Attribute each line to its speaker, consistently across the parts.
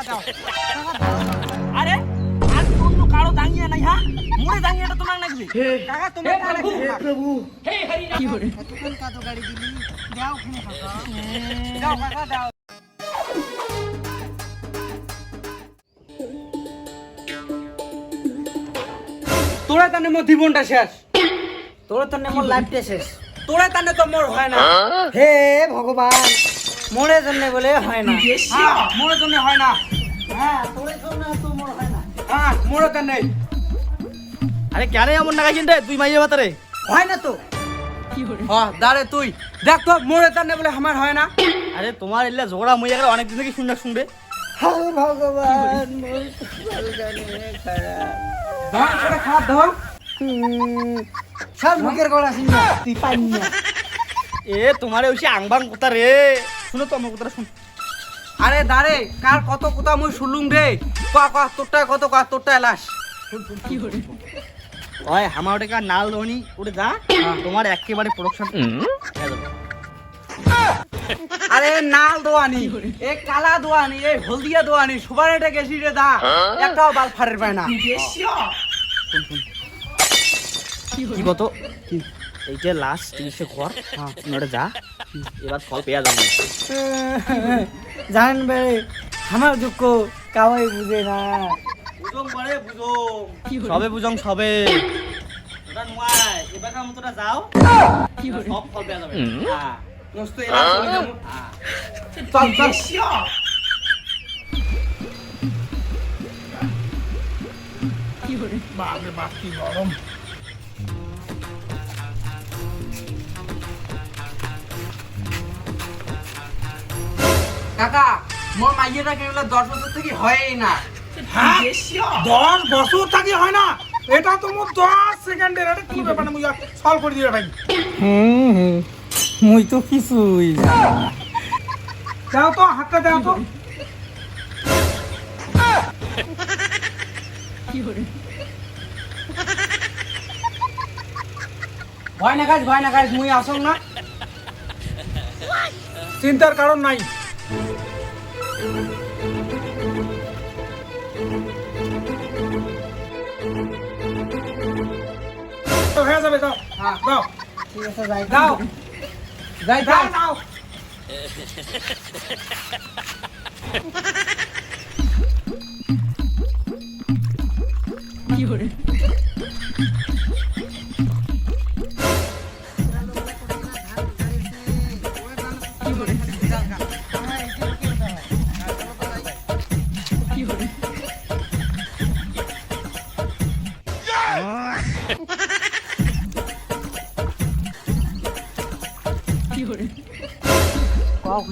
Speaker 1: টাকা দাও।
Speaker 2: আরে আর অন্য কারও দাঁড়িয়ে নাই হ্যাঁ? মোরে দাঁড়িয়ে এটা তোমার লাগবে
Speaker 1: টাকা তোমার কাছে
Speaker 3: প্রভু
Speaker 1: এতক্ষণ কাতো গাড়ি দিলি দাও ওখানে দাও দাও।
Speaker 2: তোরা তানে মোর জীবনটা শেষ।
Speaker 1: তোর তো নেমন লাইফটা শেষ।
Speaker 2: তোরা তানে তো মোর হয় না।
Speaker 1: হে ভগবান। মোরে জন্য বলে হয় না।
Speaker 2: হ্যাঁ, মোর জন্য হয় না।
Speaker 1: হ্যাঁ তোরে জন্য তো মোর হয় না।
Speaker 2: হ্যাঁ মোর তানে
Speaker 3: আরে কেন এমন তুই মাইয়ে বাতারে
Speaker 1: হয় না তো।
Speaker 2: হ্যাঁ দাঁড়ে তুই। দেখ তো বলে আমার হয় না।
Speaker 3: আরে তোমার এলে ঝগড়া মইয়া গেলে অনেক দিন থেকে শুনে শুনবে।
Speaker 1: হে ভগবান মোর খারাপ। সব মুখের গড়া তুই না।
Speaker 3: এ তোমারে ওই আংবাং কোথা রে। শুনো তো আমার কথাটা শুন।
Speaker 2: আরে দাঁড়ে কার কত কথা মুই শুনলুম রে? কা কা তোরটা কত কা তোরটা লাশ।
Speaker 3: ওই আমার ওটা কার নাল ধনি ওটা যা। তোমার একেবারে প্রোডাকশন
Speaker 2: আরে নাল দোয়ানি এ কালা দোয়ানি এই হলদিয়া দোয়ানি সবার এটা গেছি রে দা। একটাও বাল ফারের পায় না।
Speaker 3: কি কত এইটা লাস্ট তিরিশে ঘর হ্যাঁ ওটা যা। এবার ফল পেয়ে যাবে।
Speaker 1: জানেন বে আমার দুঃখ কাওয়াই বুঝে না।
Speaker 3: বুঝং মানে বুঝং সবে বুঝং সবে। ওটা নয় এবার মতোটা যাও। সব ফল পেয়ে যাবে। হ্যাঁ।
Speaker 2: দোস্ত এরা চলে যাব। চল চল। কাকা মোর মাইয়েটা কেন দশ বছর থেকে হয়ই না।
Speaker 4: দশ বছর থাকি হয় না? এটা তো মোর দশ সেকেন্ডের এটা কি ব্যাপার না মুই সলভ করে দিবে ভাই।
Speaker 1: হুম মুই তো কিছুই
Speaker 4: দাও তো হাতটা দাও তো।
Speaker 2: ভয় না কাজ ভয় না কাজ মুই আসং না।
Speaker 4: চিন্তার কারণ নাই। হয়ে যাবে দাও
Speaker 2: হ্যাঁ
Speaker 4: দাও
Speaker 1: ঠিক আছে যাই
Speaker 2: দাও যাই
Speaker 4: দাও
Speaker 2: দাও
Speaker 4: দাও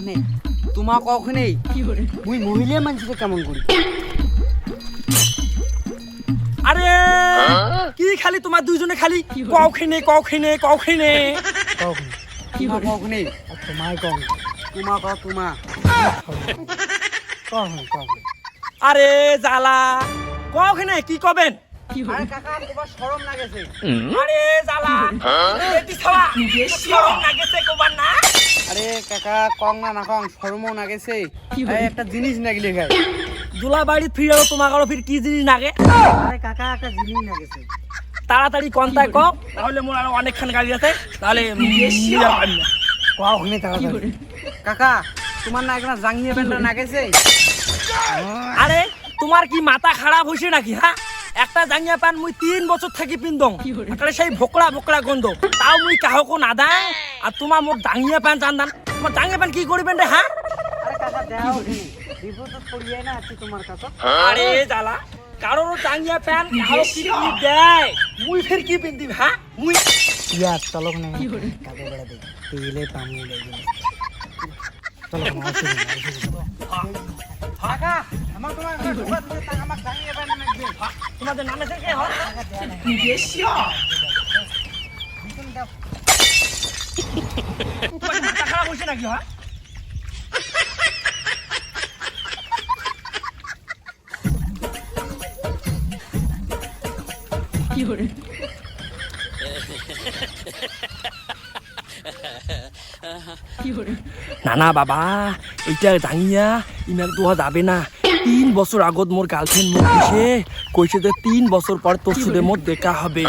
Speaker 1: কখনে
Speaker 2: তোমা কখনই
Speaker 1: মুই মহিলা মানুষটা কেমন করি?
Speaker 2: আরে! কি খালি তোমার দুইজনে খালি? কওখিনে কওখিনে
Speaker 1: কখনে
Speaker 2: তোমা কখনই
Speaker 1: তোমায় কম
Speaker 2: তোমা ক তোমা
Speaker 1: কখনে? কখনে
Speaker 2: আরে জালা কওখিনে কি কবেন?
Speaker 1: আরে কাকা তোমার শরম লাগেছে।
Speaker 2: আরে জালা এটি ছাড়া শরম? লাগেছে কবার না?
Speaker 1: আরে কাকা কং না না কং শরমও লাগেছে। এই একটা জিনিস নাগিলে গায়
Speaker 2: দুলা বাড়ি ফিরে তোমার কারও ফির কি জিনিস নাগে
Speaker 1: আরে কাকা একটা জিনিস লাগেছে।
Speaker 2: তাড়াতাড়ি কন্টাক্ট কর তাহলে মোর আরও অনেকখান গাড়ি আছে তাহলে
Speaker 1: তাড়াতাড়ি। কাকা তোমার না একটা জাঙ্গিয়ে প্যান্টটা নাগেছে
Speaker 2: আরে তোমার কি মাথা খারাপ হয়েছে নাকি হ্যাঁ? একটা জাঙ্গিয়া প্যান্ট মুই তিন বছর থাকি পিন্দং একটা সেই ভোকলা ভোকলা গন্ধ। তাও মুই কাহকো না দাং আর তোমার মোর দাঙ্গিয়া প্যান্ট জানদান। তোমার দাঙ্গিয়া প্যান্ট কি করবেন রে হ্যাঁ
Speaker 1: আরে কাকা দাও বিপদত পড়িয়ে না আছি তোমার কাছে।
Speaker 2: আরে জালা কারোর দাঙ্গিয়া প্যান্ট কারও কি দেয় মুই ফের কি পিন্দি হ্যাঁ মুই
Speaker 1: ইয়া না কাকে বেড়া দেই তেলে পামু লাগে। চলো না আসি
Speaker 2: কাকা আমার তোমার ঢোকা দিতে টাকা আমার দাঙ্গিয়া প্যান্ট লাগবে তোমাদের নামে থেকে হয় তোমার মাথা খারাপ হয়েছে নাকি হ্যাঁ না না বাবা এইটা দাঁড়িয়া ইমাক দোয়া যাবে না। তিন বছর আগত মোর গার্লফ্রেন্ড মোক দিছে। কইছে যে তিন বছর পর তোর সুদে মোর দেখা হবে।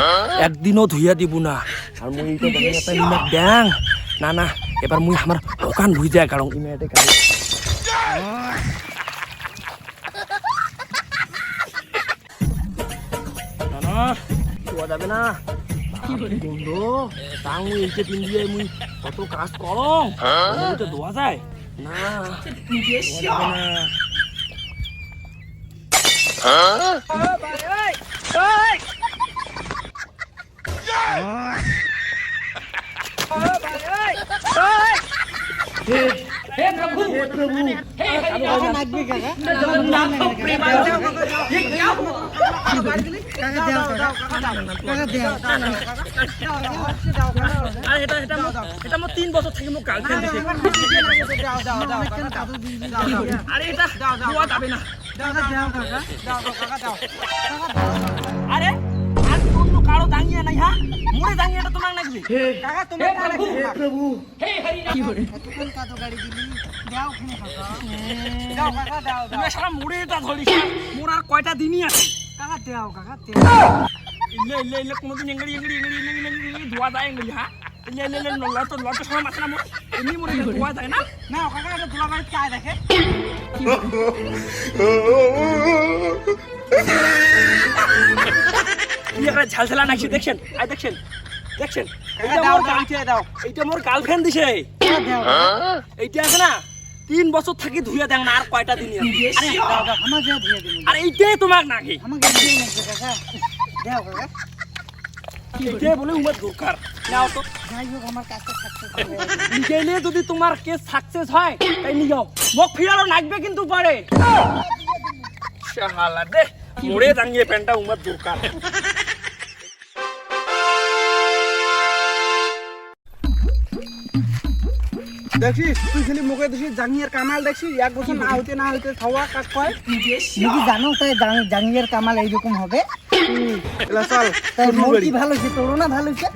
Speaker 2: একদিনও ধুইয়া দিব না। আর মুই এইটা জানি এটা ইমাক ব্যাং না না এবার মুই আমার দোকান ধুই যায় কারণ ইমাতে গাড়ি না না শোয়া যাবে না। বন্ধু। তাও এইটা পিন দিয়ে মুই কত কাজ করম তো ধোয়া যায় না ধোয়া যাবে না
Speaker 1: কাকা লাগবে কাকা কাকা দেও কাকা কাকা দেও
Speaker 2: আর এটা এটা মো- এটা তিন বছর থেকে মোক গার্লফ্রেন্ড দিছে আরে এটা ধোয়া যাবে না আরে আর অন্য কারও দাঁড়িয়ে নাই হ্যাঁ মোরে দাঁড়িয়ে এটা তোমার কোনোদিন যায় হ্যাঁ সময় এটা ধোয়া যায় না কি একটা ঝাল ঝালা নাকছি দেখছেন আই দেখছেন দেখছেন এইটা মোর গার্লফ্রেন্ড দিছে এইটা আছে না তিন বছর থাকি ধুইয়া দেখ না আর কয়টা দিন আরে
Speaker 1: আমার দিন
Speaker 2: এইটাই তোমাক নাকি?
Speaker 1: আমাকে দিয়ে নেবে কাকা দেও কাকা
Speaker 2: এইটাই বলে উমার দরকার নাও তো।
Speaker 1: যাই হোক আমার কাজটা সাকসেস
Speaker 2: গেলে যদি তোমার কেস সাকসেস হয় তাই নিয়ে যাও। মোক লাগবে কিন্তু পারে। শালা দে। মোড়ে দাঁড়িয়ে প্যান্টটা উমার দরকার
Speaker 4: দেখছিস তুই খালি মুখে দেখছিস জাঙ্গিয়ার কামাল দেখছিস এক বছর না হইতে না হইতে খাওয়া কাজ কয়।
Speaker 1: জানো তাই জাঙ্গিয়ার কামাল এইরকম হবে?
Speaker 4: চল
Speaker 1: তাই মোর কি ভালো হয়েছে তোরও না ভালো হয়েছে?